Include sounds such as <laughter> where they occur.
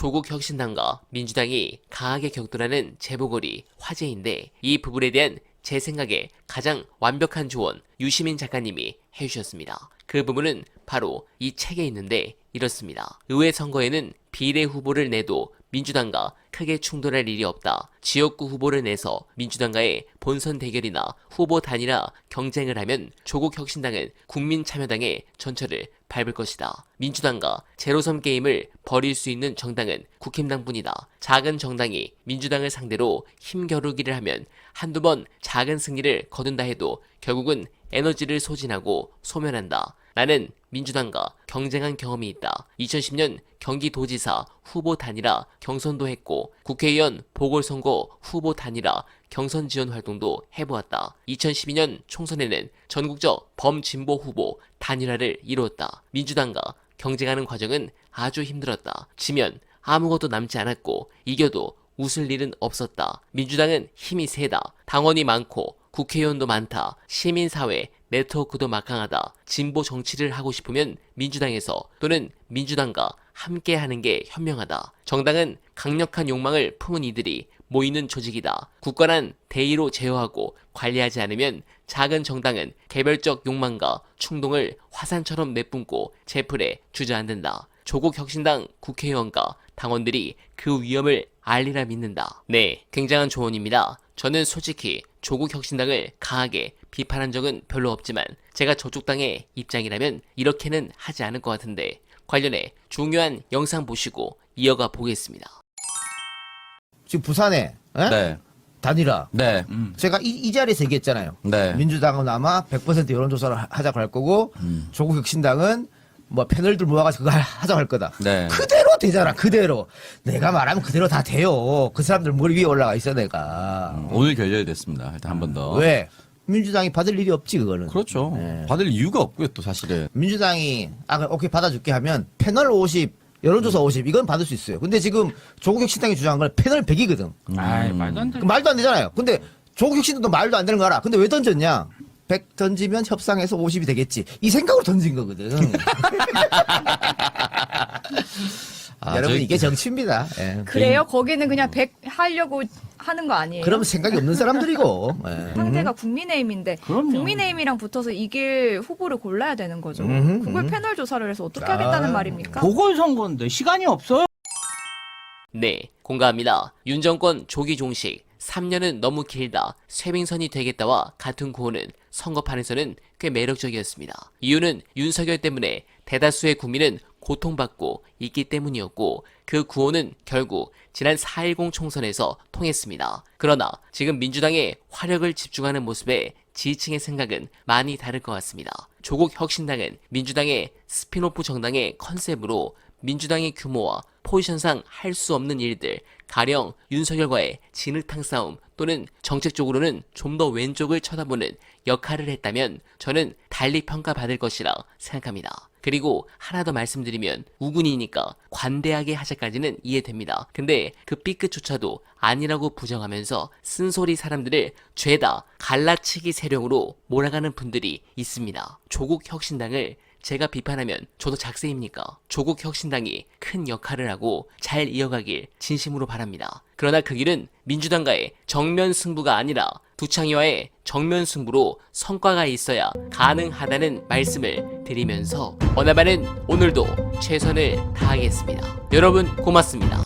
조국 혁신당과 민주당이 강하게 격돌하는 재보궐이 화제인데 이 부분에 대한 제 생각에 가장 완벽한 조언 유시민 작가님이 해주셨습니다. 그 부분은 바로 이 책에 있는데 이렇습니다. 의회 선거에는 비례 후보를 내도 민주당과 크게 충돌할 일이 없다. 지역구 후보를 내서 민주당과의 본선 대결이나 후보 단일화 경쟁을 하면 조국 혁신당은 국민참여당의 전철을 밟을 것이다. 민주당과 제로섬 게임을 벌일 수 있는 정당은 국힘당뿐이다. 작은 정당이 민주당을 상대로 힘겨루기를 하면 한두 번 작은 승리를 거둔다 해도 결국은 에너지를 소진하고 소멸한다. 나는 민주당과 경쟁한 경험이 있다. 2010년 경기도지사 후보 단일화 경선도 했고 국회의원 보궐선거 후보 단일화 경선 지원 활동도 해보았다. 2012년 총선에는 전국적 범진보 후보 단일화를 이루었다. 민주당과 경쟁하는 과정은 아주 힘들었다. 지면 아무것도 남지 않았고 이겨도 웃을 일은 없었다. 민주당은 힘이 세다. 당원이 많고 국회의원도 많다. 시민사회 네트워크도 막강하다. 진보 정치를 하고 싶으면 민주당에서 또는 민주당과 함께 하는 게 현명하다. 정당은 강력한 욕망을 품은 이들이 모이는 조직이다. 국가란 대의로 제어하고 관리하지 않으면 작은 정당은 개별적 욕망과 충동을 화산처럼 내뿜고 제풀에 주저앉는다. 조국 혁신당 국회의원과 당원들이 그 위험을 알리라 믿는다. 네, 굉장한 조언입니다. 저는 솔직히 조국 혁신당을 강하게 비판한 적은 별로 없지만 제가 저쪽 당의 입장이라면 이렇게는 하지 않을 것 같은데 관련해 중요한 영상 보시고 이어가 보겠습니다. 지금 부산에 에? 네. 단일화. 네. 제가 이, 이 자리에서 얘기했잖아요. 네. 민주당은 아마 100% 여론조사를 하- 하자고 할 거고 음. 조국 혁신당은 뭐 패널들 모아가지고 그거 하- 하자고 할 거다. 네. 그대로 되잖아. 그대로. 내가 말하면 그대로 다 돼요. 그 사람들 머리 위에 올라가 있어 내가. 오늘 결렬됐습니다. 일단 한 번 더. 왜? 민주당이 받을 일이 없지 그거는. 그렇죠. 네. 받을 이유가 없고요, 또 사실은. 민주당이 아 그럼 오케이 받아줄게 하면 패널 50 여론조사 음. 50 이건 받을 수 있어요. 근데 지금 조국 혁신당이 주장한 건 패널 100이거든. 아이 말도 안 돼. 그 말도 안 되잖아요. 근데 조국 혁신도 말도 안 되는 거 알아. 근데 왜 던졌냐? 100 던지면 협상해서 50이 되겠지. 이 생각으로 던진 거거든. <laughs> 아, 여러분 저희- 이게 정치입니다. 예. 그래요? 거기는 그냥 100 하려고 하는 거 아니에요? 그럼 생각이 없는 사람들이고. <laughs> 예. 상대가 국민의힘인데 그럼요. 국민의힘이랑 붙어서 이길 후보를 골라야 되는 거죠. 음흠, 그걸 음. 패널 조사를 해서 어떻게 아. 하겠다는 말입니까? 보궐선거인데 시간이 없어요. 네, 공감합니다. 윤 정권 조기 종식 3년은 너무 길다. 쇄빙선이 되겠다와 같은 구호는 선거판에서는 꽤 매력적이었습니다. 이유는 윤석열 때문에 대다수의 국민은 고통받고 있기 때문이었고 그 구호는 결국 지난 4.10 총선에서 통했습니다. 그러나 지금 민주당의 화력을 집중하는 모습에 지지층의 생각은 많이 다를 것 같습니다. 조국 혁신당은 민주당의 스피노프 정당의 컨셉으로 민주당의 규모와 포지션상 할 수 없는 일들, 가령 윤석열과의 진흙탕 싸움 또는 정책적으로는 좀 더 왼쪽을 쳐다보는 역할을 했다면 저는 달리 평가받을 것이라 생각합니다. 그리고 하나 더 말씀드리면 우군이니까 관대하게 하자까지는 이해됩니다. 근데 그 삐끗조차도 아니라고 부정하면서 쓴소리 사람들을 죄다 갈라치기 세력으로 몰아가는 분들이 있습니다. 조국 혁신당을 제가 비판하면 저도 작세입니까? 조국 혁신당이 큰 역할을 하고 잘 이어가길 진심으로 바랍니다. 그러나 그 길은 민주당과의 정면 승부가 아니라 두창이와의 정면 승부로 성과가 있어야 가능하다는 말씀을 드리면서 어나바는 오늘도 최선을 다하겠습니다. 여러분 고맙습니다.